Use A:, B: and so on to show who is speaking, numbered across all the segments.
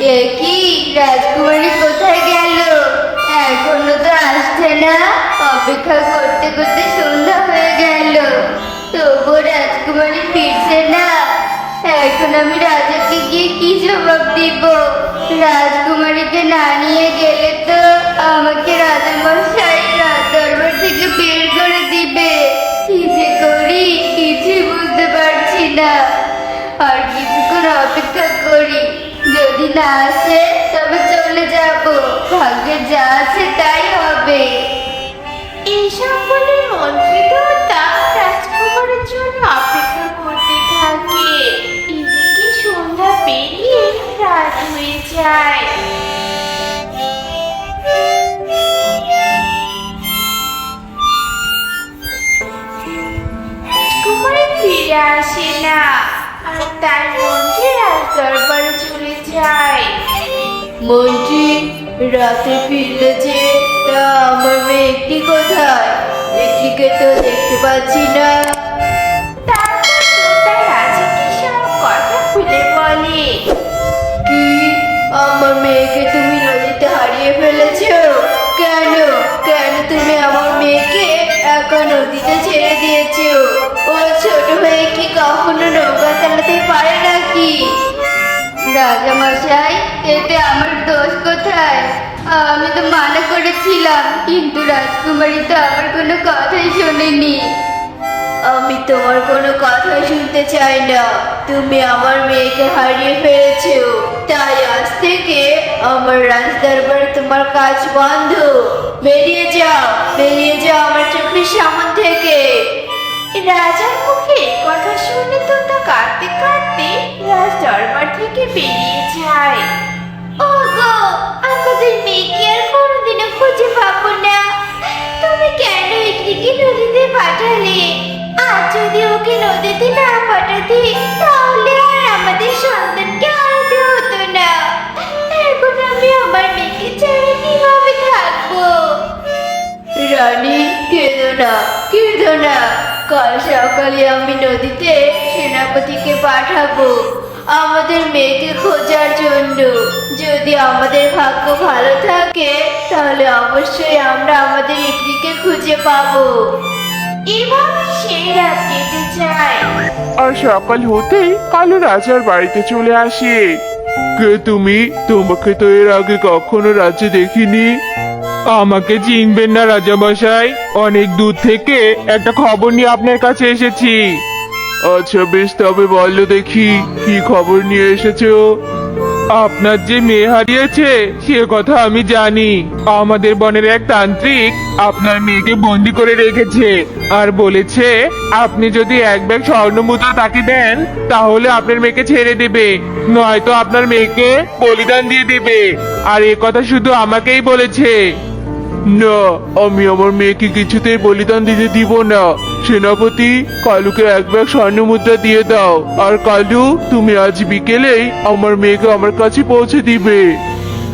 A: কি রাজকুমারী কোথায় গেল? এখনও তো আসছে না। অপেক্ষা করতে করতে সন্ধ্যা হয়ে গেল। তবুও রাজকুমারী ফিরছে না। এখন আমি রাজাকে গিয়ে কি জবাব দিব? রাজকুমারীকে না নিয়ে গেলে তো আমাকে রাজা মশাই না আসে তবে চলে যাব ভাগ্যে যা আছে তাই হবে
B: এইসব মন্ত্রী রাতে
A: ফিরলে যে তা আমার মেয়েটি কোথায়? মেয়েটিকে তো দেখতে পাচ্ছি না। কি? আমার মেয়েকে তুমি নদীতে হারিয়ে ফেলেছো? কেন? কেন তুমি আমার মেয়েকে একা নদীতে ছেড়ে দিয়েছ? ও ছোট হয়ে কি কখনো নৌকা চালাতে পারে নাকি? রাজা মশাই এতে আমার দোষ কোথায়? আমি তো মানা করেছিলাম কিন্তু রাজকুমারী তো আমার কোনো কথাই শোনেনি। আমি তোমার কোনো কথা শুনতে চাই না। তুমি আমার মেয়েকে হারিয়ে ফেলেছো। তাই আজ থেকে আমার রাজ দরবারে তোমার কাজ বন্ধ। বেরিয়ে যাও বেরিয়ে যাও আমার চোখের সামন থেকে।
B: রাজার মুখে কথা কাঁদতে কাঁদতে রাজ দরবার থেকে বেরিয়ে যায়। ওগো, আমাদের মেয়েকে আর কোনোদিনও খুঁজে পাবো না। তুমি কেন একদিকে নদীতে পাঠালে? আর যদি ওকে নদীতে না পাঠাতে, তাহলে আর আমাদের সন্তানকে আনতে হতো না। এখন আমি আমার মেয়েকে ছেড়ে কীভাবে থাকব?
A: রানী, কেঁদো না কেঁদো না। কাল সকালে আমি নদীতে সেনাপতিকে পাঠাবো। আমাদের মেয়েকে খোঁজার জন্য। যদি আমাদের ভাগ্য ভালো থাকে, তাহলে অবশ্যই আমরা আমাদের ইকরিকে খুঁজে পাবো।
B: এভাবে
C: আর সকাল হতেই কালু রাজার বাড়িতে চলে আসে। কে তুমি? তোমাকে তো এর আগে কখনো রাজ্যে দেখিনি। আমাকে চিনবেন না রাজামশাই। অনেক দূর থেকে একটা খবর নিয়ে আপনার কাছে এসেছি। আচ্ছা বেশ তবে বলো দেখি কি খবর নিয়ে এসেছ? আপনার যে মেয়ে হারিয়েছে সে কথা আমি জানি। আমাদের বনের এক তান্ত্রিক আপনার মেয়েকে বন্দি করে রেখেছে আর বলেছে আপনি যদি এক ব্যাগ স্বর্ণ মুদ্রা তাকে দেন তাহলে আপনার মেয়েকে ছেড়ে দেবে। নয়তো আপনার মেয়েকে বলিদান দিয়ে দেবে। আর এ কথা শুধু আমাকেই বলেছে। না, আমি আমার মেয়েকে কিছুতেই বলিদান দিতে দিব না। সেনাপতি, কালুকে এক ব্যাগ স্বর্ণ মুদ্রা দিয়ে দাও। আর কালু, তুমি আজ বিকেলেই আমার মেয়েকে আমার কাছে পৌঁছে দিবে।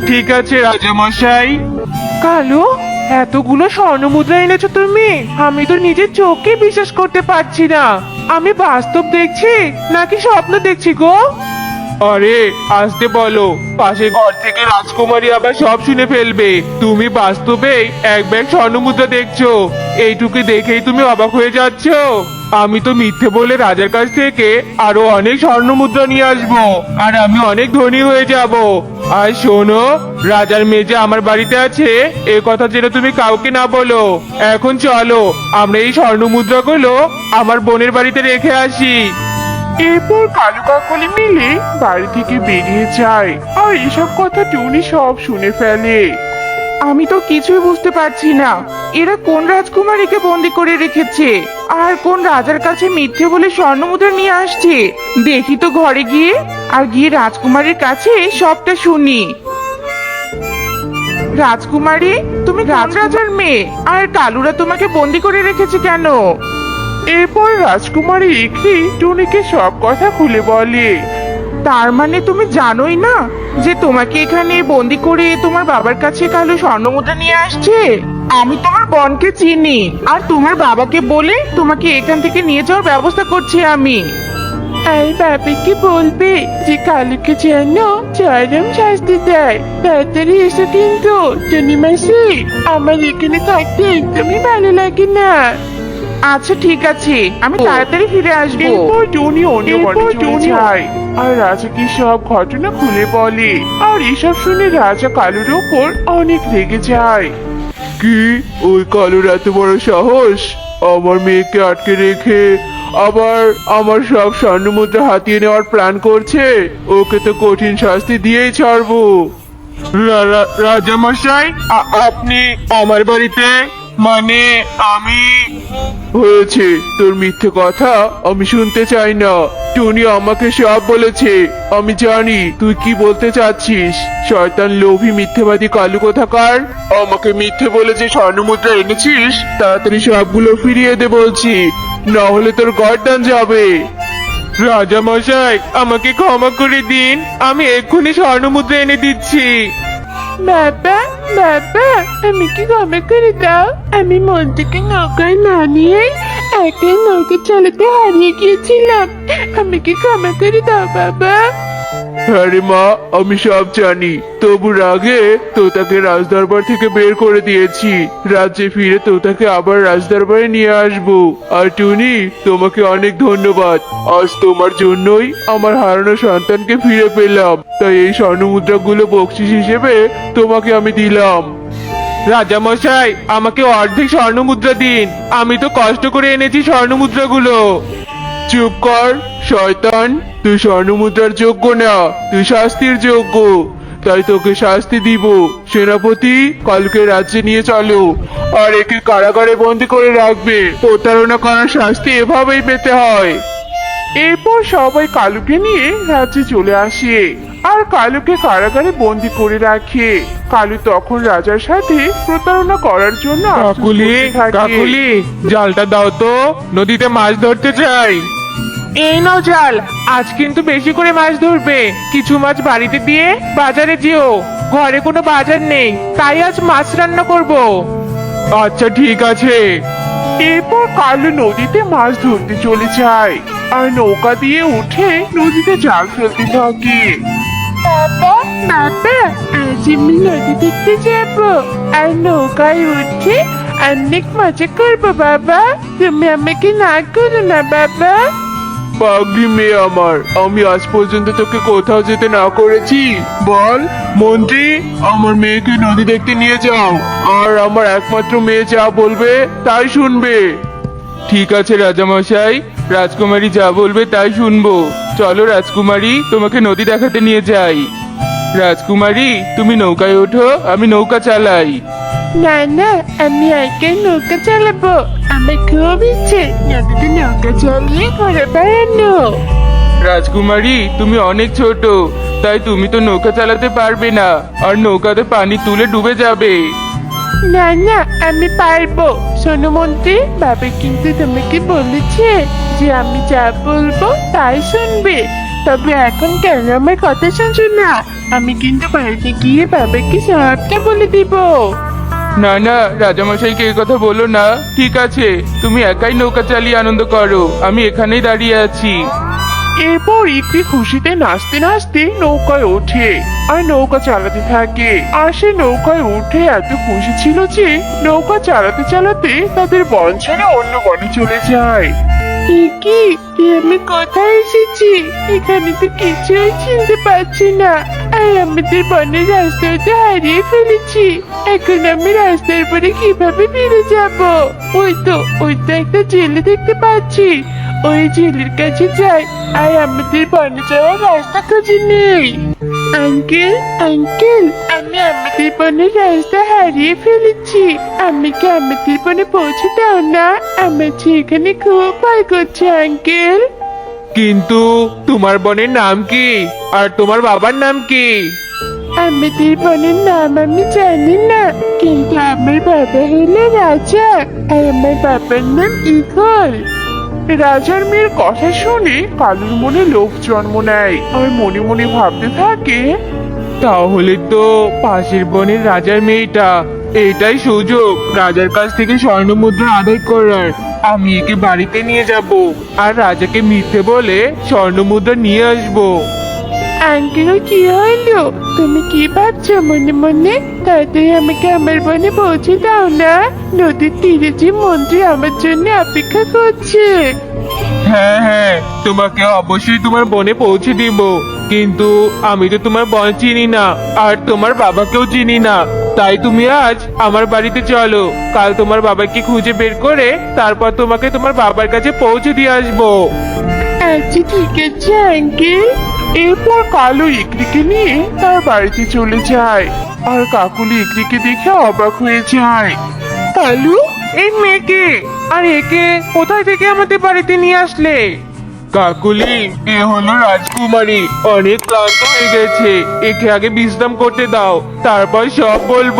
C: ঠিক আছে, রাজামশাই। কালু, এতগুলো স্বর্ণ মুদ্রা এনেছো তুমি? আমি তো নিজের চোখে বিশ্বাস করতে পারছি না। আমি বাস্তব দেখছি নাকি স্বপ্ন দেখছি গো? আরে, আসতে বলো। পাশে ঘর থেকে রাজকুমারী আবার সব শুনে ফেলবে। তুমি বাস্তবে এক ব্যাগ স্বর্ণমুদ্রা দেখছ। এইটুকু দেখেই তুমি অবাক হয়ে যাচ্ছ। আমি তো মিথ্যে বলে রাজার কাছ থেকে আরও অনেক স্বর্ণ মুদ্রা নিয়ে আসব, আর আমি অনেক ধনী হয়ে যাব। আর শোনো, রাজার মেয়ে আমার বাড়িতে আছে, এ কথা যেন তুমি কাউকে না বলো। এখন চলো, আমরা এই স্বর্ণ মুদ্রাগুলো আমার বোনের বাড়িতে রেখে আসি। এরপর কালু কাকলি মিলে বাড়ি থেকে বেরিয়ে যায়। আর এসব কথা টুনি সব শুনে ফেলে। আমি তো কিছুই বুঝতে পারছি না, এরা কোন রাজকুমারীকে বন্দি করে রেখেছে? আর কোন রাজার কাছে মিথ্যে বলে স্বর্ণমুদ্রা নিয়ে আসছে? দেখি তো ঘরে গিয়ে, আর গিয়ে রাজকুমারীর কাছে সবটা শুনি। রাজকুমারী, তুমি রাজরাজার মেয়ে, আর কালুরা তোমাকে বন্দি করে রেখেছে কেন? এরপর রাজকুমারী ইকরি টুনিকে সব কথা খুলে বলে, তার মানে তুমি জানোই না যে তোমাকে এখানে বন্দি করে তোমার বাবার কাছে কালো স্বর্ণমুদ্রা নিয়ে আসছে? আমি তোমার বোনকে চিনি, আর তোমার বাবাকে বলে তোমাকে এখান থেকে নিয়ে যাওয়ার ব্যবস্থা করছি আমি।
D: আর বাবাকে বলবে যে কালুকে যেন চরম শাস্তি দেয়। তাড়াতাড়ি এসো কিন্তু টুনি মাসি আমার এখানে থাকতে একদমই ভালো লাগে না। আচ্ছা ঠিক আছে। আমি তাড়াতাড়ি ফিরে আসব। এরপর টুনি অন্য বনে চলে যায়। আর রাজাকে সব ঘটনা খুলে বলে? আর এসব শুনে রাজা কালুর ওপর অনেক রেগে যায়। কি? ওই কালুর এত বড় সাহস? আমার মেয়েকে আটকে রেখে আবার আমার সব স্বর্ণ মুদ্রা হাতিয়ে নেওয়ার প্ল্যান করছে? ওকে তো কঠিন শাস্তি দিয়েই ছাড়বো। রাজা মশাই আপনি আমার বাড়িতে মানে আমি? হয়েছে তোর মিথ্যে কথা আমি শুনতে চাই না। টুনি আমাকে সব বলেছে আমি জানি তুই কি বলতে চাচ্ছিস? শয়তান লোভী মিথ্যেবাদী কালু কোথাকার? আমাকে মিথ্যে বলে যে স্বর্ণমুদ্রা এনেছিস তাড়াতাড়ি সবগুলো ফিরিয়ে দে বলছি না হলে তোর গর্দান যাবে। রাজা মশাই আমাকে ক্ষমা করে দিন আমি এক্ষুনি স্বর্ণমুদ্রা এনে দিচ্ছি। বাবা বাবা, আমি কি ক্ষমা করে দাও? আমি মন থেকে নৌকায় না নিয়ে একা নৌকা চালাতে হারিয়ে গিয়েছিলাম। আমি কি ক্ষমা করে দাও, বাবা? আরে মা, আমি সব জানি। তবু রাগে তোতাকে রাজদরবার থেকে বের করে দিয়েছি। রাজ্যে ফিরে তোতাকে আবার রাজদরবারে নিয়ে আসব। আর টুনি, তোমাকে অনেক ধন্যবাদ। আজ তোমার জন্যই আমার হারানো সন্তানকে ফিরে পেলাম। তাই এই স্বর্ণ মুদ্রাগুলো বকশিস হিসেবে তোমাকে আমি দিলাম। রাজামশাই, আমাকে অর্ধেক স্বর্ণ মুদ্রা দিন। আমি তো কষ্ট করে এনেছি স্বর্ণ মুদ্রাগুলো চুপ কর শয়তান। তুই স্বর্ণমুদ্রার যোগ্য না তুই শাস্তির যোগ্য। তাই তোকে শাস্তি দিব। সেনাপতি কালকে রাজ্যে নিয়ে চলো। আর একে কারাগারে বন্দি করে রাখবে। প্রতারণা করার শাস্তি এভাবেই পেতে হয়। এরপর সবাই কালুকে নিয়ে রাজ্যে চলে আসে। আর কালুকে কারাগারে বন্দি করে রাখে। কালু তখন রাজার সাথে প্রতারণা করার জন্য কাকুলি কাকুলি জালটা দাও তো। নদীতে মাছ ধরতে চাই। এই নাও জাল, আজ কিন্তু বেশি করে মাছ ধরবে। কিছু মাছ বাড়িতে দিয়ে বাজারে যেও। ঘরে কোনো বাজার নেই, তাই আজ মাছ রান্না করব। আচ্ছা ঠিক আছে। এরপর কালু নদীতে মাছ ধরতে চলে যায় আর নৌকা দিয়ে উঠে নদীতে জাল ফেলতে থাকে। আজ আমি নদী দেখতে যাব। আর নৌকায় উঠে অনেক মজা করব বাবা। তুমি আমাকে না করো না বাবা। পাগলি মেয়ে আমার, আমি আজ পর্যন্ত তোকে কোথাও যেতে না করেছি। বল, মন্ত্রী, আমার মেয়েকে নদী দেখতে নিয়ে যাও। আর আমার একমাত্র মেয়ে যা বলবে, তাই শুনবে। ঠিক আছে, রাজামশাই, রাজকুমারী যা বলবে, তাই শুনব। চলো, রাজকুমারী, তোমাকে নদী দেখাতে নিয়ে যাই। রাজকুমারী, তুমি নৌকায় ওঠো, আমি নৌকা চালাই। না না আমি আগে নৌকা চালাবো। আমার খুব ইচ্ছে নদীতে নৌকা চালিয়ে ঘুরে বেড়ানো। রাজকুমারী তুমি অনেক ছোট তাই তুমি তো নৌকা চালাতে পারবে না আর নৌকাতে পানি তুলে ডুবে যাবে। না না আমি পারব। শোনো মন্ত্রী বাবা কিন্তু তোমাকে বলেছে যে আমি যা বলব তাই শুনবে। তবে এখন কেন আমার কথা শুনছো না? আমি কিন্তু বাড়িতে গিয়ে বাবাকে সবটা বলে দিব। না না, রাজামশাইকে এই কথা বলো না। ঠিক আছে, তুমি একাই নৌকা চালিয়ে আনন্দ করো। আমি এখানেই দাঁড়িয়ে আছি। এরপর ইকরি খুশিতে নাচতে নাচতে নৌকায় ওঠে আর নৌকা চালাতে থাকে। আর সে নৌকায় উঠে এত খুশি ছিল যে নৌকা চালাতে চালাতে তাদের বন ছেড়ে অন্য বনে চলে যায়। কি? আমি কোথায় এসেছি? এখানে তো কিছুই চিনতে পারছি না। আর আমাদের বনের রাস্তাটা হারিয়ে ফেলেছি। এখন আমি রাস্তার পরে কীভাবে ফিরে যাব? ওই তো ওই তো একটা জেলে দেখতে পাচ্ছি। ওই জেলের কাছে যাই। আর আমাদের বনে যাওয়ার রাস্তা খুঁজে নেই। আঙ্কেল আঙ্কেল আমি আমাদের বনের রাস্তা হারিয়ে ফেলেছি। আমি কি আমাদের বনে পৌঁছে দাও না? আমার যে এখানে খুব ভয় করছে আঙ্কেল। কিন্তু তোমার বোনের নাম কি? আর তোমার বাবার নাম কি? আমাদের বোনের নাম আমি জানি না কিন্তু আমার বাবা হলো রাজা। আর আমার বাবার নাম ইগল রাজার মেয়ের কথা শুনে কালুর মনে লোভ জন্ম নেয়। আর মনে মনে ভাবতে থাকে, তাহলে তো পাশের বনের রাজার মেয়েটা, এটাই সুযোগ। রাজার কাছ থেকে স্বর্ণ মুদ্রা আদায় করার।
C: আমি একে বাড়িতে নিয়ে যাব। আর রাজাকে মিথ্যে বলে স্বর্ণ মুদ্রা নিয়ে আসব। আঙ্কেল কি হলো? তুমি কি ভাবছ মনে মনে? তাড়াতাড়ি আমাকে আমার বনে পৌঁছে দাও না। নদীর তীরে যে মন্ত্রী আমার জন্য অপেক্ষা করছে। হ্যাঁ হ্যাঁ তোমাকে অবশ্যই তোমার বনে পৌঁছে দিব। কিন্তু আমি তো তোমার বন চিনি না আর তোমার বাবাকেও চিনি না। তাই তুমি আজ আমার বাড়িতে চলো। কাল তোমার বাবাকে খুঁজে বের করে তারপর তোমাকে তোমার বাবার কাছে পৌঁছে দিয়ে আসব। আচ্ছা ঠিক আছে আঙ্কেল। এরপর কালো ইকরিকে নিয়ে তার বাড়িতে চলে যায়। আর কাকুলি ইকরিকে দেখে অবাক হয়ে যায়। কালু, এই মেয়েকে, আর একে কোথায় থেকে আমাদের বাড়িতে নিয়ে আসলে? কাকুলি, এ হলো রাজকুমারী, অনেক ক্লান্ত হয়ে গেছে। একে আগে বিশ্রাম করতে দাও, তারপর সব বলব।